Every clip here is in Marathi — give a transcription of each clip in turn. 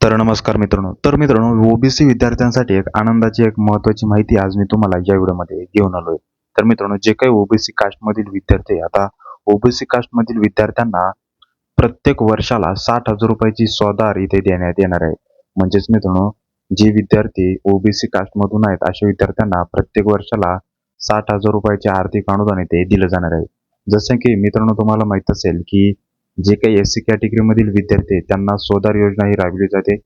तर नमस्कार मित्रांनो. तर मित्रांनो ओबीसी विद्यार्थ्यांसाठी एक आनंदाची एक महत्वाची माहिती आज मी तुम्हाला या व्हिडिओमध्ये घेऊन आलोय. तर मित्रांनो जे काही ओबीसी कास्टमधील विद्यार्थी आता ओबीसी कास्टमधील विद्यार्थ्यांना प्रत्येक वर्षाला साठ हजार रुपयाची सौदार इथे देण्यात येणार आहे. म्हणजेच मित्रांनो जे विद्यार्थी ओबीसी कास्टमधून आहेत अशा विद्यार्थ्यांना प्रत्येक वर्षाला साठ हजार रुपयाचे आर्थिक अनुदान इथे दिलं जाणार आहे. जसं की मित्रांनो तुम्हाला माहीत असेल की जे काही एस सी कॅटेगरीमधील विद्यार्थी आहेत, त्यांना सोदार योजना ही राबविली जाते.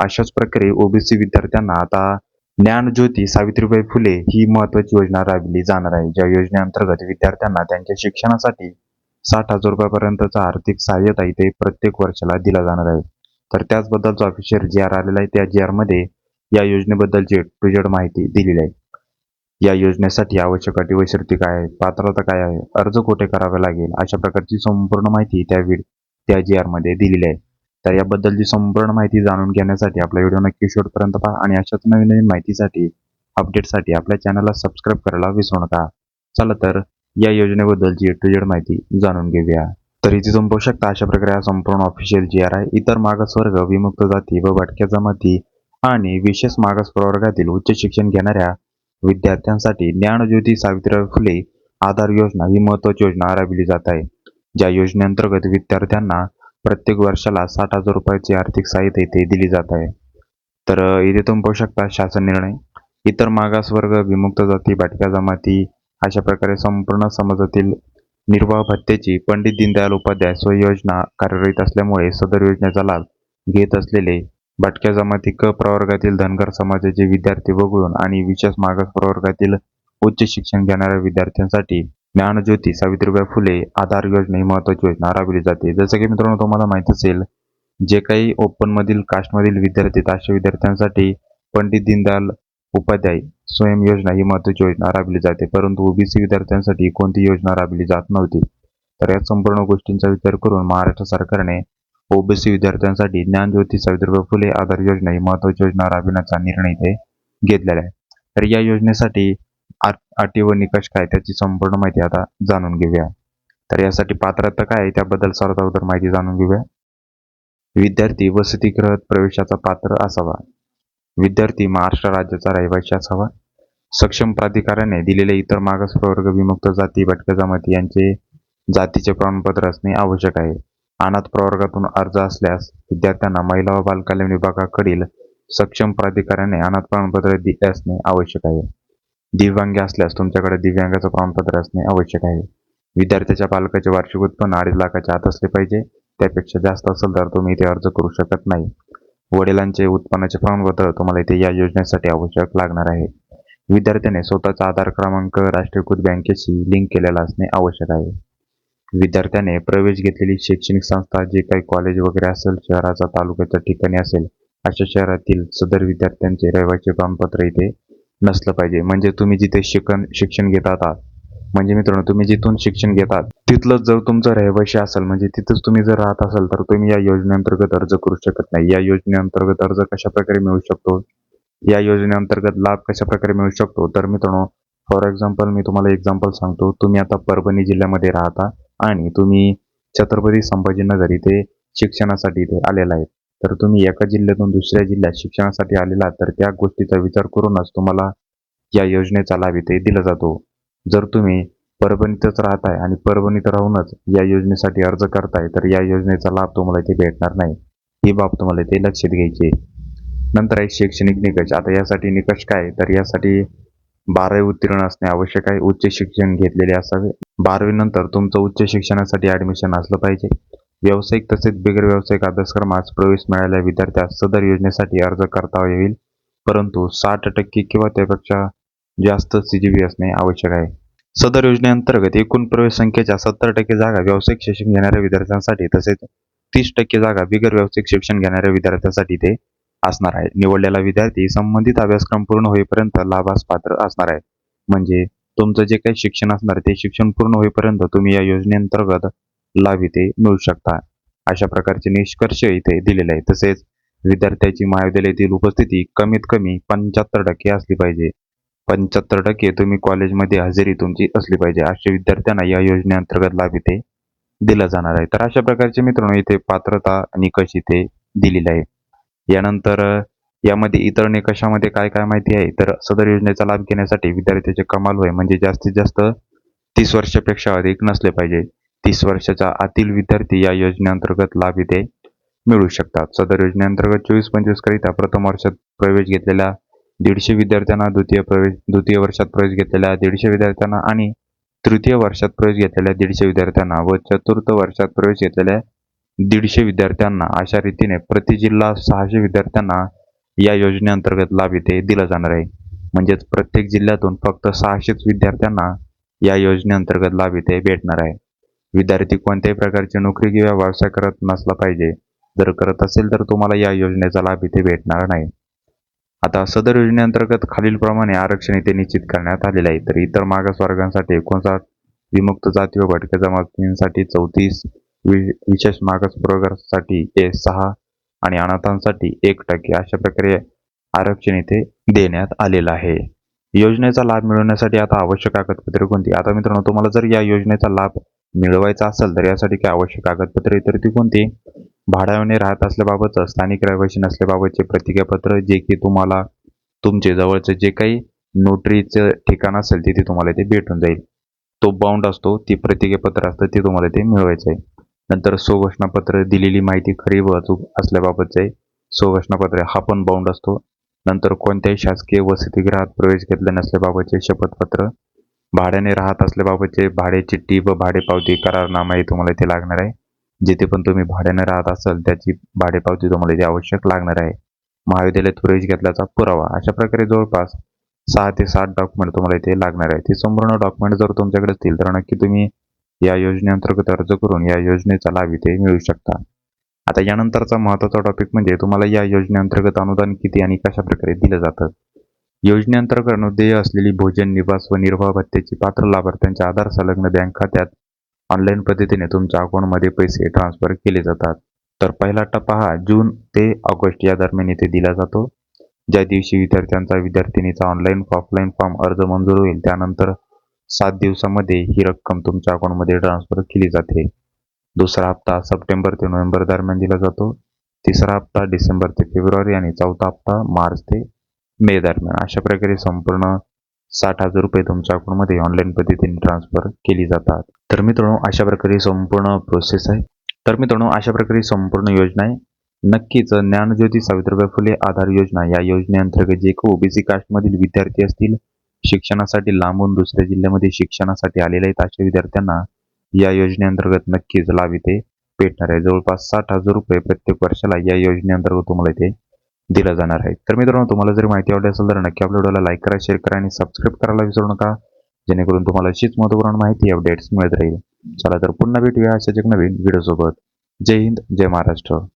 अशाच प्रकारे ओबीसी विद्यार्थ्यांना आता ज्ञानज्योती सावित्रीबाई फुले ही महत्वाची योजना राबविली जाणार आहे. ज्या योजनेअंतर्गत विद्यार्थ्यांना त्यांच्या शिक्षणासाठी साठ हजार रुपयापर्यंतचा आर्थिक सहाय्यता इथे प्रत्येक वर्षाला दिला जाणार आहे. तर त्याचबद्दलचा ऑफिशियल जी आर आलेला आहे. त्या जी आरमध्ये या या योजनेबद्दलची टू जेड माहिती दिलेली आहे. या योजनेसाठी आवश्यक अटी व शर्ती काय आहे पात्रता काय आहे? अर्ज कुठे करावे लागेल? अशा प्रकारची संपूर्ण माहिती त्या त्या जी आरमध्ये दिलेली आहे. तर याबद्दलची संपूर्ण माहिती जाणून घेण्यासाठी आपला व्हिडिओ नक्की शेवटपर्यंत पहा आणि अशाच नवीन नवीन माहितीसाठी अपडेटसाठी आपल्या चॅनलला सबस्क्राईब करायला विसरू नका. चला तर या योजनेबद्दलची टू जेड माहिती जाणून घेऊया. तर इथे तुम्ही शकता अशा प्रकारे हा संपूर्ण ऑफिशियल जी आर आहे. इतर मागासवर्ग विमुक्त जाती व भटक्या जमाती आणि विशेष मागास प्रवर्गातील उच्च शिक्षण घेणाऱ्या विद्यार्थ्यांसाठी ज्ञानज्योती सावित्रीबाई फुले आधार योजना ही महत्वाची योजना राबविली जात आहे. ज्या योजनेअंतर्गत विद्यार्थ्यांना प्रत्येक वर्षाला साठ हजार रुपयाची आर्थिक सहाय्यता इथे दिली जात आहे. तर इथे तुम्ही पाहू शकता शासन निर्णय. इतर मागासवर्ग विमुक्त जाती भाटक्या जमाती अशा प्रकारे संपूर्ण समाजातील निर्वाह भत्त्याची पंडित दीनदयाल उपाध्याय स्वयोजना कार्यरत असल्यामुळे सदर योजनेचा लाभ घेत असलेले भटक्या जमाती क प्रवर्गातील धनगर समाजाचे विद्यार्थी वगळून आणि विशेष मागास प्रवर्गातील उच्च शिक्षण घेणाऱ्या विद्यार्थ्यांसाठी ज्ञानज्योती सावित्रीबाई फुले आधार योजना ही महत्वाची योजना राबविली जाते. जसं की मित्रांनो तुम्हाला माहीत असेल जे काही ओपनमधील कास्टमधील विद्यार्थी आहेत, अशा विद्यार्थ्यांसाठी पंडित दीनदयाल उपाध्याय स्वयं योजना ही महत्वाची योजना राबविली जाते. परंतु ओबीसी विद्यार्थ्यांसाठी कोणती योजना राबविली जात नव्हती? तर या संपूर्ण गोष्टींचा विचार करून महाराष्ट्र सरकारने ओबीसी विद्यार्थ्यांसाठी ज्ञानज्योती सावित्रीबाई फुले आधार योजना ही महत्वाची योजना राबविण्याचा निर्णय इथे घेतलेला आहे. तर या योजनेसाठी अटी व निकष काय त्याची संपूर्ण माहिती आता जाणून घेऊया. तर यासाठी पात्रता काय आहे त्याबद्दल सर्वात अगोदर माहिती जाणून घेऊया. विद्यार्थी वसतिगृहात प्रवेशाचा पात्र असावा. विद्यार्थी महाराष्ट्र राज्याचा रहिवासी असावा. सक्षम प्राधिकाऱ्याने दिलेले इतर मागास प्रवर्ग विमुक्त जाती भटक्या जमाती यांचे जातीचे प्रमाणपत्र असणे आवश्यक आहे. अनाथ प्रवर्गातून अर्ज असल्यास विद्यार्थ्यांना महिला व बालकल्याण विभागाकडील सक्षम प्राधिकाऱ्याने अनाथ प्रमाणपत्र दि असणे आवश्यक आहे. दिव्यांग असल्यास तुमच्याकडे दिव्यांगाचं प्रमाणपत्र असणे आवश्यक आहे. विद्यार्थ्याच्या पालकाचे वार्षिक उत्पन्न अडीच लाखाच्या आत असले पाहिजे. त्यापेक्षा जास्त असेल तर तुम्ही इथे अर्ज करू शकत नाही. वडिलांचे उत्पन्नाचे प्रमाणपत्र तुम्हाला इथे या योजनेसाठी आवश्यक लागणार आहे. विद्यार्थ्याने स्वतःचा आधार क्रमांक राष्ट्रीयकृत बँकेशी लिंक केलेला असणे आवश्यक आहे. विद्यार्थ्याने प्रवेश घेतलेली शैक्षणिक संस्था जे काही कॉलेज वगैरे असेल शहराचा तालुक्याच्या ठिकाणी असेल अशा शहरातील सदर विद्यार्थ्यांचे रहिवासी प्रमाणपत्र इथे नसलं पाहिजे. म्हणजे तुम्ही जिथे शिकण शिक्षण घेत आहात म्हणजे मित्रांनो तुम्ही जिथून शिक्षण घेतात तिथलंच जर तुमचं रहिवाशी असेल म्हणजे तिथंच तुम्ही जर राहत असाल तर तुम्ही या योजनेअंतर्गत अर्ज करू शकत नाही. या योजनेअंतर्गत अर्ज कशा प्रकारे मिळू शकतो? या योजनेअंतर्गत लाभ कशा प्रकारे मिळू शकतो? तर मित्रांनो फॉर एक्झाम्पल मी तुम्हाला एक्झाम्पल सांगतो. तुम्ही आता परभणी जिल्ह्यामध्ये राहता. आणि तुम्ही छत्रपती संभाजीनगर इथे शिक्षणासाठी इथे आलेला आहे. तर तुम्ही एका जिल्ह्यातून दुसऱ्या जिल्ह्यात शिक्षणासाठी आलेला तर त्या गोष्टीचा विचार करूनच तुम्हाला या योजनेचा लाभ इथे दिला जातो. जर तुम्ही परभणीतच राहताय आणि परभणीत राहूनच या योजनेसाठी अर्ज करताय तर या योजनेचा लाभ तुम्हाला इथे भेटणार नाही. ही बाब तुम्हाला इथे लक्षात घ्यायची आहे. नंतर आहे शैक्षणिक निकष. आता यासाठी निकष काय? आहे? तर यासाठी बारावी उत्तीर्ण असणे आवश्यक आहे. उच्च शिक्षण घेतलेले असावे. बारावीनंतर तुमचं उच्च शिक्षणासाठी ॲडमिशन असलं पाहिजे. व्यावसायिक तसेच बिगर व्यावसायिक अभ्यासक्रमास प्रवेश मिळालेल्या विद्यार्थ्यास सदर योजनेसाठी अर्ज करता येईल. परंतु साठ टक्के किंवा त्यापेक्षा जास्त सी जी बी असणे आवश्यक आहे. सदर योजनेअंतर्गत एकूण प्रवेश संख्येच्या सत्तर टक्के जागा व्यावसायिक शिक्षण घेणाऱ्या विद्यार्थ्यांसाठी तसेच तीस टक्के जागा बिगर व्यावसायिक शिक्षण घेणाऱ्या विद्यार्थ्यांसाठी ते असणार आहे. निवडलेला विद्यार्थी संबंधित अभ्यासक्रम पूर्ण होईपर्यंत लाभास पात्र असणार आहे. म्हणजे तुमचं जे काही शिक्षण असणार ते शिक्षण पूर्ण होईपर्यंत तुम्ही या योजनेअंतर्गत लाभ इथे मिळू शकता. अशा प्रकारचे निष्कर्ष इथे दिलेले आहे तसेच विद्यार्थ्याची महाविद्यालयातील उपस्थिती कमीत कमी पंच्याहत्तर टक्के असली पाहिजे. पंच्याहत्तर टक्के तुम्ही कॉलेजमध्ये हजेरी तुमची असली पाहिजे. अशा विद्यार्थ्यांना या योजनेअंतर्गत लाभ इथे दिला जाणार आहे. तर अशा प्रकारचे मित्रांनो इथे पात्रता निकष इथे दिलेले आहे. यानंतर यामध्ये इतर निकषामध्ये काय काय माहिती आहे? तर सदर योजनेचा लाभ घेण्यासाठी विद्यार्थ्याचे कमाल वय म्हणजे जास्तीत जास्त तीस वर्षापेक्षा अधिक नसले पाहिजे. तीस वर्षाच्या आतील विद्यार्थी या योजनेअंतर्गत लाभ इथे मिळू शकतात. सदर योजनेअंतर्गत चोवीस पंचवीस करिता प्रथम वर्षात प्रवेश घेतलेल्या दीडशे विद्यार्थ्यांना द्वितीय प्रवेश द्वितीय वर्षात प्रवेश घेतलेल्या दीडशे विद्यार्थ्यांना आणि तृतीय वर्षात प्रवेश घेतलेल्या दीडशे विद्यार्थ्यांना व चतुर्थ वर्षात प्रवेश घेतलेल्या दीडशे विद्यार्थ्यांना अशा रीतीने प्रति जिल्हा सहाशे विद्यार्थ्यांना या योजनेअंतर्गत लाभ इथे दिला जाणार आहे. म्हणजेच प्रत्येक जिल्ह्यातून फक्त सहाशेच विद्यार्थ्यांना या योजनेअंतर्गत लाभ इथे भेटणार आहे. विद्यार्थी कोणत्याही प्रकारची नोकरी किंवा व्यवसाय करत नसला पाहिजे. जर करत असेल तर तुम्हाला या योजनेचा लाभ इथे भेटणार नाही. आता सदर योजनेअंतर्गत खालीलप्रमाणे आरक्षण इथे निश्चित करण्यात आलेले आहे. तर इतर मागासवर्गांसाठी एकोणसाठ विमुक्त जाती व भटक्या जमातींसाठी चौतीस वि- विशेष मागास प्रवर्गासाठी हे सहा आणि अनाथांसाठी एक टक्के अशा प्रकारे आरक्षण इथे देण्यात आलेलं आहे. योजनेचा लाभ मिळवण्यासाठी आता आवश्यक कागदपत्रे कोणती? आता मित्रांनो तुम्हाला जर या योजनेचा लाभ मिळवायचा असेल तर यासाठी काय आवश्यक कागदपत्रे? तर ती कोणती? भाड्याने राहत असल्याबाबतचं स्थानिक रहिवासी नसल्याबाबतचे प्रतिज्ञापत्र जे की तुम्हाला तुमचे जवळचे जे काही नोटरीचं ठिकाण असेल तिथे तुम्हाला ते भेटून जाईल. तो बाउंड असतो ती प्रतिज्ञापत्र असतं ते तुम्हाला ते मिळवायचं आहे. नंतर स्वघोषणापत्र दिलेली माहिती खरी व अचूक असल्याबाबतचे स्वघोषणापत्र हा पण बाउंड असतो. नंतर कोणत्याही शासकीय वसतिगृहात प्रवेश घेतले नसल्याबाबतचे शपथपत्र भाड्याने राहत असल्याबाबतचे भाडे चिठ्ठी व भाडे पावती करारनामा हे तुम्हाला इथे लागणार आहे. जिथे पण तुम्ही भाड्याने राहत असाल त्याची भाडे पावती तुम्हाला इथे आवश्यक लागणार आहे. महाविद्यालयात प्रवेश घेतल्याचा पुरावा अशा प्रकारे जवळपास सहा ते सात डॉक्युमेंट तुम्हाला इथे लागणार आहे. ते संपूर्ण डॉक्युमेंट जर तुमच्याकडे असतील तर नक्की तुम्ही या योजनेअंतर्गत अर्ज करून या योजनेचा लाभ इथे मिळू शकता. आता यानंतरचा महत्त्वाचा टॉपिक म्हणजे तुम्हाला या योजनेअंतर्गत अनुदान किती आणि कशा प्रकारे दिलं जातं? योजनेअंतर्गत देय असलेली भोजन निवास व निर्वाह भत्त्याची पात्र लाभार्थ्यांच्या आधार संलग्न बँक खात्यात ऑनलाईन पद्धतीने तुमच्या अकाउंटमध्ये पैसे ट्रान्सफर केले जातात. तर पहिला टप्पा हा जून ते ऑगस्ट या दरम्यान इथे दिला जातो. ज्या दिवशी विद्यार्थ्यांचा विद्यार्थिनीचा ऑनलाईन ऑफलाईन फॉर्म अर्ज मंजूर होईल त्यानंतर सात दिवसामध्ये ही रक्कम तुमच्या अकाउंटमध्ये ट्रान्सफर केली जाते. दुसरा हप्ता सप्टेंबर ते नोव्हेंबर दरम्यान दिला जातो. तिसरा हप्ता डिसेंबर ते फेब्रुवारी आणि चौथा हप्ता मार्च ते मे दरम्यान. अशा प्रकारे संपूर्ण साठ हजार रुपये तुमच्या अकाउंटमध्ये ऑनलाईन पद्धतीने ट्रान्सफर केली जातात. तर मित्रांनो अशा प्रकारे संपूर्ण प्रोसेस आहे. तर मित्रांनो अशा प्रकारे संपूर्ण योजना आहे. नक्कीच ज्ञानज्योती सावित्रीबाई फुले आधार योजना या योजनेअंतर्गत जे ओबीसी कास्टमधील विद्यार्थी असतील शिक्षणासाठी लांबून दुसऱ्या जिल्ह्यामध्ये शिक्षणासाठी आलेले आहेत. अशा विद्यार्थ्यांना या योजनेअंतर्गत नक्कीच लाभ इथे भेटणार आहे. जवळपास साठ हजार रुपये प्रत्येक वर्षाला या योजनेअंतर्गत तुम्हाला इथे दिला जाणार आहे. तर मित्रांनो तुम्हाला जर माहिती आवडली असेल तर नक्की आपल्या व्हिडिओला लाईक करा शेअर करा आणि सबस्क्राईब करायला विसरू नका. जेणेकरून तुम्हाला अशीच महत्त्वपूर्ण माहिती अपडेट्स मिळत राहील. चला तर पुन्हा भेटूया अशाच एक नवीन व्हिडिओ सोबत. जय हिंद जय महाराष्ट्र.